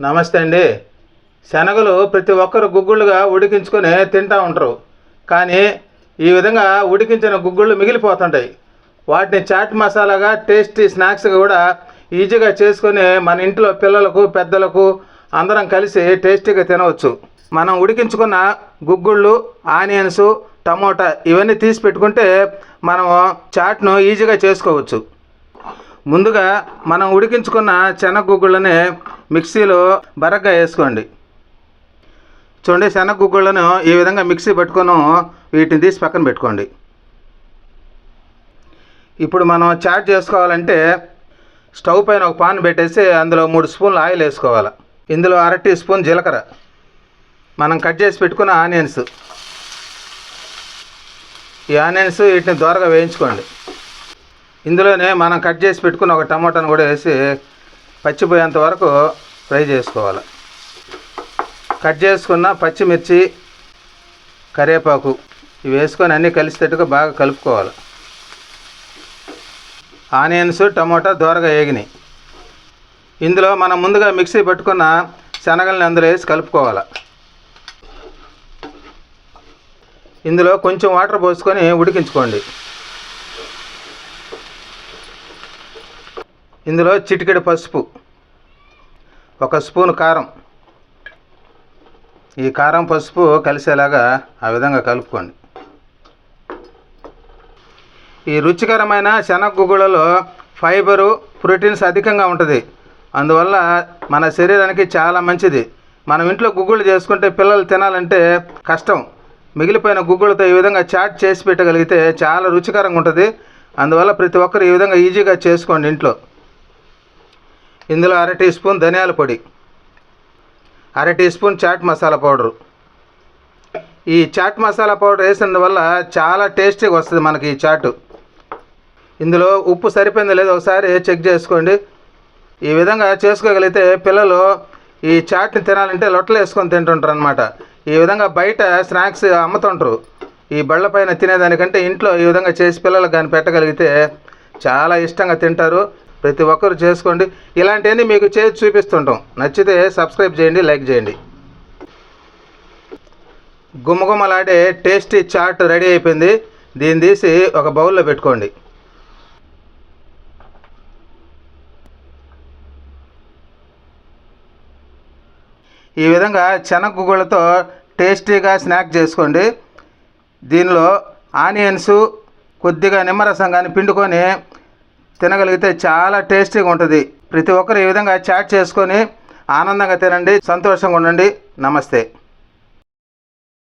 నమస్తే అండి. శనగలు ప్రతి ఒక్కరు గుగ్గుళ్ళుగా ఉడికించుకొని తింటూ ఉంటారు. కానీ ఈ విధంగా ఉడికించిన గుగ్గుళ్ళు మిగిలిపోతుంటాయి. వాటిని చాట్ మసాలాగా టేస్టీ స్నాక్స్గా కూడా ఈజీగా చేసుకొని మన ఇంట్లో పిల్లలకు పెద్దలకు అందరం కలిసి టేస్టీగా తినవచ్చు. మనం ఉడికించుకున్న గుగ్గుళ్ళు ఆనియన్స్ టమోటా ఇవన్నీ తీసి పెట్టుకుంటే మనం చాట్ను ఈజీగా చేసుకోవచ్చు. ముందుగా మనం ఉడికించుకున్న శనగగుగ్గులని మిక్సీలో బరగ్గా వేసుకోండి. చూడండి శనగగుగ్గులను ఈ విధంగా మిక్సీ పట్టుకొని వీటిని తీసి పక్కన పెట్టుకోండి. ఇప్పుడు మనం చాట్ చేసుకోవాలంటే స్టవ్ పైన ఒక పాన్ పెట్టేసి అందులో మూడు స్పూన్లు ఆయిల్ వేసుకోవాలి. ఇందులో అర టీ స్పూన్ జీలకర్ర. మనం కట్ చేసి పెట్టుకున్న ఆనియన్స్. ఈ ఆనియన్స్ వీటిని దోరగా వేయించుకోండి. ఇందులోనే మనం కట్ చేసి పెట్టుకున్న ఒక టమాటాను కూడా వేసి పచ్చిపోయేంత వరకు ఫ్రై చేసుకోవాలి. కట్ చేసుకున్న పచ్చిమిర్చి కరివేపాకు ఇవి వేసుకొని అన్నీ కలిసేటట్టుగా బాగా కలుపుకోవాలి. ఆనియన్స్ టమోటా దోరగా వేగినాయి ఇందులో మనం ముందుగా మిక్సీ పట్టుకున్న శనగల్ని అందులో వేసి కలుపుకోవాలి. ఇందులో కొంచెం వాటర్ పోసుకొని ఉడికించుకోండి. ఇందులో చిటికెడు పసుపు ఒక స్పూన్ కారం. ఈ కారం పసుపు కలిసేలాగా ఆ విధంగా కలుపుకోండి. ఈ రుచికరమైన శనగగుగ్గులలో ఫైబరు ప్రోటీన్స్ అధికంగా ఉంటుంది. అందువల్ల మన శరీరానికి చాలా మంచిది. మనం ఇంట్లో గుగ్గుళ్ళు చేసుకుంటే పిల్లలు తినాలంటే కష్టం. మిగిలిపోయిన గుగ్గులతో ఈ విధంగా చాట్ చేసి పెట్టగలిగితే చాలా రుచికరంగా ఉంటుంది. అందువల్ల ప్రతి ఒక్కరు ఈ విధంగా ఈజీగా చేసుకోండి ఇంట్లో. ఇందులో అర టీ స్పూన్ ధనియాల పొడి అర teaspoon chaat masala powder. ఈ చాట్ మసాలా పౌడర్ వేసినందువల్ల చాలా టేస్టీగా వస్తుంది మనకి ఈ చాటు. ఇందులో ఉప్పు సరిపోయిందో లేదో ఒకసారి చెక్ చేసుకోండి. ఈ విధంగా చేసుకోగలిగితే పిల్లలు ఈ చాట్ని తినాలంటే లొట్టలు వేసుకొని తింటుంటారు అనమాట ఈ విధంగా బయట స్నాక్స్ అమ్ముతుంటారు. ఈ బళ్ళ పైన తినేదానికంటే ఇంట్లో ఈ విధంగా చేసి పిల్లలకు కానీ పెట్టగలిగితే చాలా ఇష్టంగా తింటారు. ప్రతి ఒక్కరు చేసుకోండి. ఇలాంటివన్నీ మీకు చేసి చూపిస్తుంటాం. నచ్చితే సబ్స్క్రైబ్ చేయండి లైక్ చేయండి. గుమగుమలాడే టేస్టీ చాట్ రెడీ అయిపోయింది. దీన్ని తీసి ఒక బౌల్లో పెట్టుకోండి. ఈ విధంగా శనగగుళ్ళతో టేస్టీగా స్నాక్ చేసుకోండి. దీనిలో ఆనియన్స్ కొద్దిగా నిమ్మరసం కానీ పిండుకొని తినగలిగితే చాలా టేస్టీగా ఉంటుంది. ప్రతి ఒక్కరు ఈ విధంగా చాట్ చేసుకొని ఆనందంగా తినండి సంతోషంగా ఉండండి. నమస్తే.